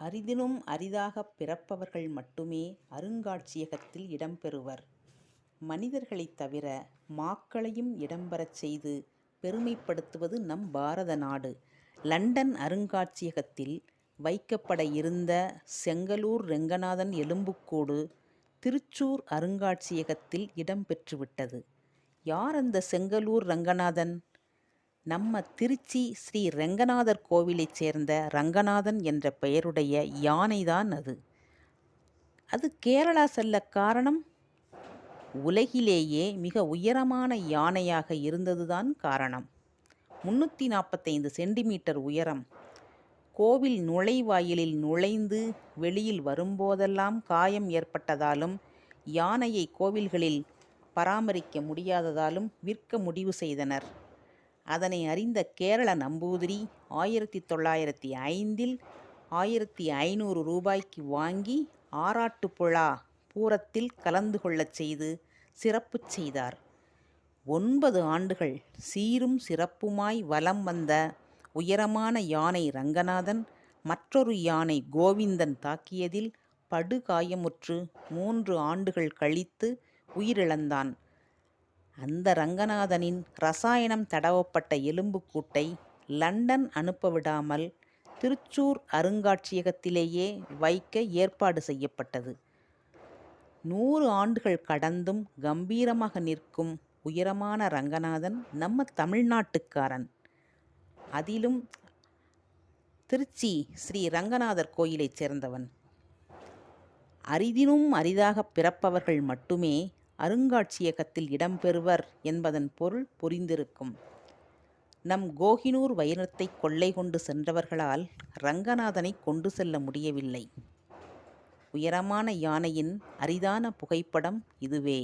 அரிதினும் அரிதாகப் பிறப்பவர்கள் மட்டுமே அருங்காட்சியகத்தில் இடம்பெறுவர். மனிதர்களைத் தவிர மாக்களையும் இடம்பெறச் செய்து பெருமைப்படுத்துவது நம் பாரத நாடு. லண்டன் அருங்காட்சியகத்தில் வைக்கப்பட இருந்த செங்கலூர் ரெங்கநாதன் எலும்புக்கூடு திருச்சூர் அருங்காட்சியகத்தில் இடம்பெற்றுவிட்டது யார் அந்த செங்கலூர் ரங்கநாதன்? நம்ம திருச்சி ஸ்ரீ ரெங்கநாதர் கோவிலைச் சேர்ந்த ரங்கநாதன் என்ற பெயருடைய யானைதான் அது. அது கேரளா செல்ல காரணம்? உலகிலேயே மிக உயரமான யானையாக இருந்ததுதான் காரணம். முன்னூற்றி நாற்பத்தைந்து சென்டிமீட்டர் உயரம். கோவில் நுழைவாயிலில் நுழைந்து வெளியில் வரும்போதெல்லாம் காயம் ஏற்பட்டதாலும் யானையை கோவில்களில் பராமரிக்க முடியாததாலும் விற்க முடிவு செய்தனர். அதனை அறிந்த கேரள நம்பூதிரி ஆயிரத்தி தொள்ளாயிரத்தி ஐந்தில் ஆயிரத்தி ஐநூறு ரூபாய்க்கு வாங்கி ஆறாட்டுப்புழா பூரத்தில் கலந்து கொள்ளச் செய்து சிறப்புச் செய்தார். ஒன்பது ஆண்டுகள் சீரும் சிறப்புமாய் வலம் வந்த உயரமான யானை ரங்கநாதன் மற்றொரு யானை கோவிந்தன் தாக்கியதில் படுகாயமுற்று மூன்று ஆண்டுகள் கழித்து உயிரிழந்தான். அந்த ரங்கநாதனின் ரசாயனம் தடவப்பட்ட எலும்புக்கூட்டை லண்டன் அனுப்ப விடாமல் திருச்சூர் அருங்காட்சியகத்திலேயே வைக்க ஏற்பாடு செய்யப்பட்டது. நூறு ஆண்டுகள் கடந்தும் கம்பீரமாக நிற்கும் உயரமான ரங்கநாதன் நம்ம தமிழ்நாட்டுக்காரன். அதிலும் திருச்சி ஸ்ரீ ரங்கநாதர் கோயிலைச் சேர்ந்தவன். அரிதினும் அரிதாகப் பிறப்பவர்கள் மட்டுமே அருங்காட்சியகத்தில் இடம்பெறுவர் என்பதன் பொருள் புரிந்திருக்கும். நம் கோஹினூர் வைரத்தைக் கொள்ளை கொண்டு சென்றவர்களால் ரங்கநாதனைக் கொண்டு செல்ல முடியவில்லை. உயரமான யானையின் அரிதான புகைப்படம் இதுவே.